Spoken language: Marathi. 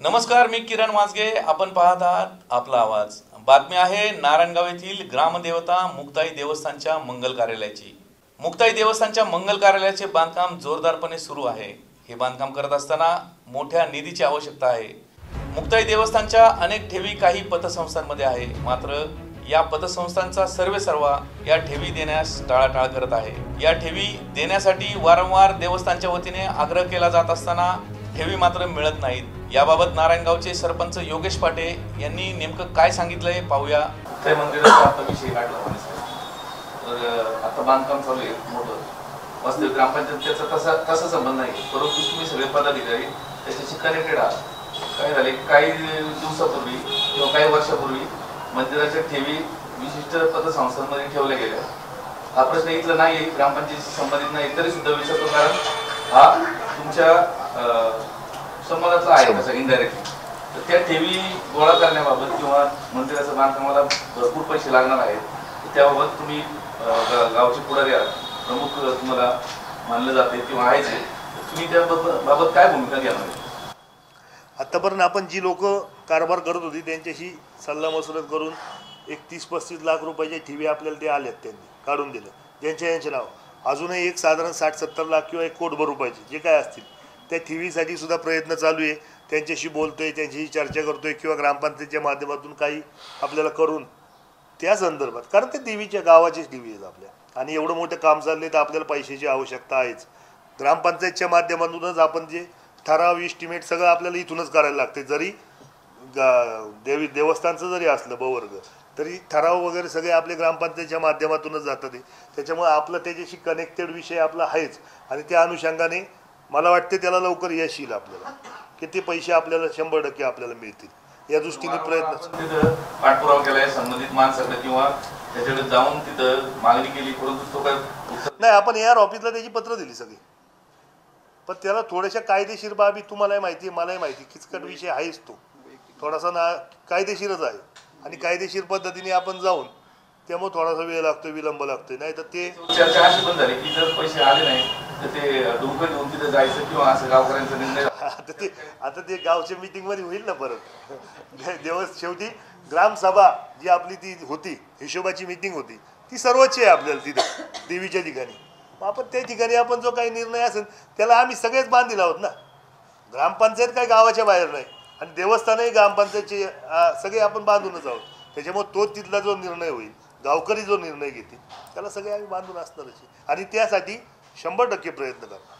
नमस्कार मी किरण वाजगे. आपण पाहत आहात आपला आवाज. बातमी आहे नारायणगाव येथील ग्रामदेवता मुक्ताई देवस्थानच्या मंगल कार्यालयाची. मुक्ताई देवस्थानच्या मंगल कार्यालयाचे बांधकाम जोरदारपणे सुरू आहे. हे बांधकाम करत असताना मोठ्या निधीची आवश्यकता आहे. मुक्ताई देवस्थानच्या अनेक ठेवी काही पतसंस्थांमध्ये आहे. मात्र या पतसंस्थांचा सर्वे सर्वा या ठेवी देण्यास टाळाटाळ करत आहे. या ठेवी देण्यासाठी वारंवार देवस्थानच्या वतीने आग्रह केला जात असताना ठेवी मात्र मिळत नाहीत. याबाबत नारायणगावचे सरपंच योगेश पाटे यांनी नेमकं काय सांगितलंय पाहूया. ते मंदिराचा आता विषय काढला तर आता बांधकाम चालू आहे मोठं. वास्तविक ग्रामपंचायत त्याचा तसा तसा संबंध नाही. परंतु तुम्ही सगळे पदाधिकारी त्याच्याशी कनेक्टेड आहात काय झाले? काही दिवसापूर्वी किंवा काही वर्षापूर्वी मंदिराच्या ठेवी विशिष्ट पतसंस्थांमध्ये ठेवल्या गेल्या. हा प्रश्न इथला नाही ग्रामपंचायतीशी संबंधित नाही तरी सुद्धा विचारतो कारण हा तुमच्या अं, आहे तसं इनडायरेक्टली तर त्या ठेवी गोळा करण्याबाबत किंवा मंदिराचं बांधकामाला भरपूर पैसे लागणार आहेत त्याबाबत तुम्ही गावचे पुढारी आहात. प्रमुख तुम्हाला मानलं जाते किंवा आहेच तुम्ही त्याबाबत बाबत काय भूमिका घेणार आत्तापर्यंत आपण जी लोक कारभार करत होती त्यांच्याशी सल्लामसलत करून एक तीस पस्तीस लाख रुपयाच्या ठेवी आपल्याला ते आल्यात त्यांनी काढून दिलं. ज्यांच्या यांचे नाव अजूनही एक साधारण साठ सत्तर लाख किंवा एक कोटभर रुपयाचे जे काय असतील. त्या ठेवीसाठी सुद्धा प्रयत्न चालू आहे. त्यांच्याशी बोलतो आहे त्यांच्याशी चर्चा करतो आहे किंवा ग्रामपंचायतीच्या माध्यमातून काही आपल्याला करून त्या संदर्भात. कारण ते देवीच्या गावाचीच देवी आहेत आपल्या. आणि एवढं मोठं काम चाललंय तर आपल्याला पैशाची आवश्यकता आहेच. ग्रामपंचायतच्या माध्यमातूनच आपण जे ठराव इस्टिमेट सगळं आपल्याला इथूनच करायला लागते. जरी गा- देवी देवस्थानचं जरी असलं बवर्ग तरी ठराव वगैरे सगळे आपले ग्रामपंचायतच्या माध्यमातूनच जातात ते. त्याच्यामुळे आपलं त्याच्याशी कनेक्टेड विषय आपला आहेच. आणि त्या अनुषंगाने मला वाटते त्याला लवकर यश येईल आपल्याला. की ते पैसे आपल्याला शंभर टक्के आपल्याला मिळतील. या दृष्टीने प्रयत्न पाठपुरावा केलाय संबंधित माणसाकडे किंवा त्याच्याकडे जाऊन तिथं मागणी केली परंतु तो काय नाही आपण यार ऑफिसला त्याची पत्र दिली सगळी. पण त्याला थोड्याशा कायदेशीर बाबी तुम्हालाही माहिती आहे मलाही माहिती. किचकट विषय आहेच तो. थोडासा ना कायदेशीरच आहे. आणि कायदेशीर पद्धतीने आपण जाऊन त्यामुळे थोडासा वेळ लागतो विलंब लागतोय. नाही तर ते चर्चा अशी पण झाली की जर पैसे आले नाही तर ते घेऊन तिथे जायचं किंवा असं गावकऱ्यांचा निर्णय आता ते आता ते गावच्या मीटिंगमध्ये होईल ना परत. दे- देवस शेवटी ग्रामसभा जी आपली ती होती हिशोबाची मीटिंग होती ती सर्वोच्च आहे आपल्याला तिथं देवीच्या ठिकाणी. मग आपण त्या ठिकाणी आपण जो काही निर्णय असेल त्याला आम्ही सगळेच बांधील आहोत ना. ग्रामपंचायत काही गावाच्या बाहेर नाही. आणि देवस्थानही ग्रामपंचायतचे सगळे आपण बांधूनच आहोत. त्याच्यामुळे तो तिथला जो निर्णय होईल गावकरी जो निर्णय घेतील त्याला सगळे आम्ही बांधून असणारच आणि त्यासाठी शंभर टक्के प्रयत्न करणार.